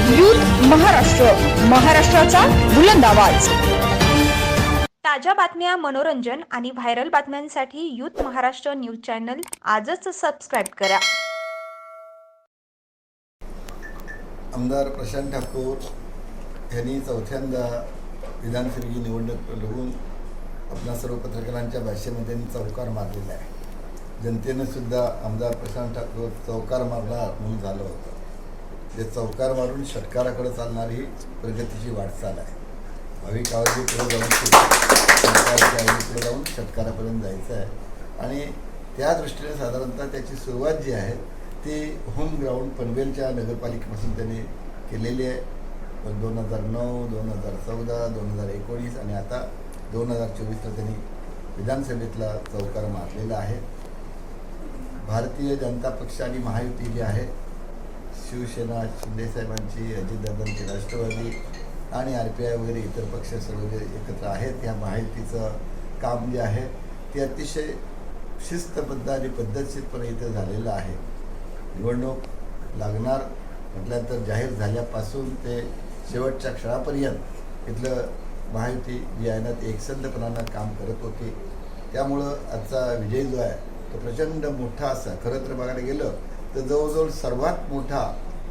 Youth Maharashtra महाराष्ट्राचा बुलंद आवाज. ताज्या बातम्या मनोरंजन आणि व्हायरल बातम्यांसाठी यूथ महाराष्ट्र न्यूज चॅनल आजच सबस्क्राईब करा. आमदार प्रशांत ठाकूर यांनी चौथ्यांदा विधानसभेची निवडणूक लढवून आपणा सर्व पत्रकारांच्या भाषेमध्ये त्यांनी चौकार मारलेला आहे. जनतेनं सुद्धा आमदार प्रशांत ठाकूर चौकार मारणार म्हणून झालं होतं. जे चौकार मारून षटकाराकडे चालणारी प्रगतीची वाटचाल आहे. भाविक आवाजी पुढे जाऊन पुढे जाऊन षटकारापर्यंत जायचं आहे. आणि त्या दृष्टीने साधारणतः त्याची सुरुवात जी आहे ती होम ग्राउंड पनवेलच्या नगरपालिकेपासून त्यांनी केलेली आहे. पण दोन हजार नऊ दोन हजार चौदा दोन हजार एकोणीस आणि आता दोन हजार चोवीसला त्यांनी विधानसभेतला चौकार मारलेला आहे. भारतीय जनता पक्ष आणि महायुती जी आहे शिवसेना शिंदेसाहेबांची अजितदादांची राष्ट्रवादी आणि आर पी आय वगैरे इतर पक्ष सर्व जे एकत्र आहेत या माहितीचं काम जे आहे ते अतिशय शिस्तबद्ध आणि पद्धतशीरपणे इथं झालेलं आहे. निवडणूक लागणार म्हटल्यानंतर जाहीर झाल्यापासून ते शेवटच्या क्षणापर्यंत इथलं महायुती जी आहे ना ते एकसंधपणानं काम करत होती. त्यामुळं आजचा विजय जो आहे तो प्रचंड मोठा असा. खरं तर बघायला गेलं तर जवळजवळ सर्वात मोठा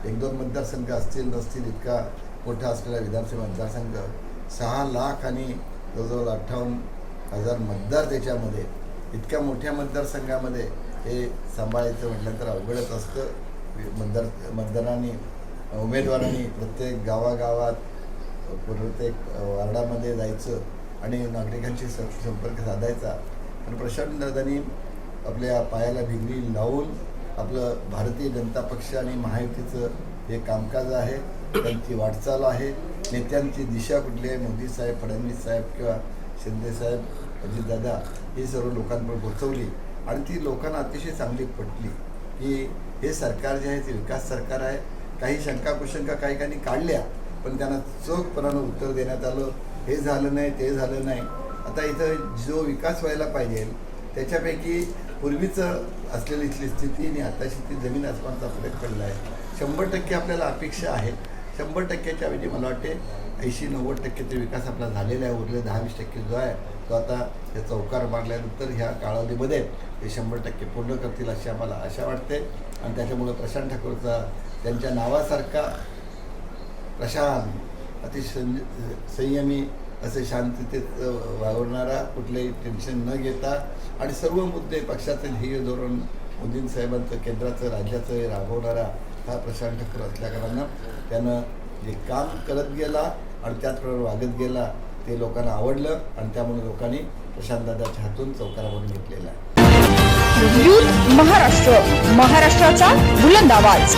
एक दोन मतदारसंघ असतील नसतील इतका मोठा असलेला विधानसभा मतदारसंघ सहा लाख आणि जवळजवळ अठ्ठावन्न हजार मतदार त्याच्यामध्ये. इतक्या मोठ्या मतदारसंघामध्ये हे सांभाळायचं म्हटलं तर अवघडच असतं. मतदार मतदारांनी उमेदवारांनी प्रत्येक गावागावात प्रत्येक वार्डामध्ये जायचं आणि नागरिकांशी स संपर्क साधायचा. पण प्रशांत दादांनी आपल्या पायाला भिगरी लावून आपलं भारतीय जनता पक्ष आणि महायुतीचं हे कामकाज आहे त्यांची वाटचाल आहे. नेत्यांची दिशा कुठली आहे? मोदी साहेब फडणवीस साहेब किंवा शिंदे साहेब अजितदादा ही सर्व लोकांपर्यंत पोचवली आणि ती लोकांना अतिशय चांगली पटली की हे सरकार जे आहे ते विकास सरकार आहे. काही शंका कुशंका काही काही काढल्या पण त्यांना चोखपणानं उत्तर देण्यात आलं. हे झालं नाही ते झालं नाही. आता इथं जो विकास व्हायला पाहिजे त्याच्यापैकी पूर्वीचं असलेली इथली स्थिती आणि आताची ती जमीन आसमानचा फरक पडला आहे. शंभर टक्के आपल्याला अपेक्षा आहे. शंभर टक्क्याच्या ऐवजी मला वाटते ऐंशी नव्वद टक्के ते विकास आपला झालेला आहे. उरले दहा वीस टक्के जो आहे तो आता हे चौकार मारल्यानंतर ह्या कालावधीमध्ये ते शंभर टक्के पूर्ण करतील अशी आम्हाला आशा वाटते. आणि त्याच्यामुळं प्रशांत ठाकूरचा त्यांच्या नावासारखा प्रशांत अतिशय संयमी असे शांततेत वावरणारा कुठलेही टेन्शन न घेता आणि सर्व मुद्दे पक्षाचं ध्येय धोरण मोदीं साहेबांचं केंद्राचं राज्याचं हे राबवणारा हा प्रशांत ठक्कर असल्याकारणानं त्यानं जे काम करत गेला आणि त्याचप्रमाणे वागत गेला ते लोकांना आवडलं आणि त्यामुळे लोकांनी प्रशांतदादाच्या हातून चौकारा घेतलेला आहे. महाराष्ट्र महाराष्ट्राचा बुलंद आवाज.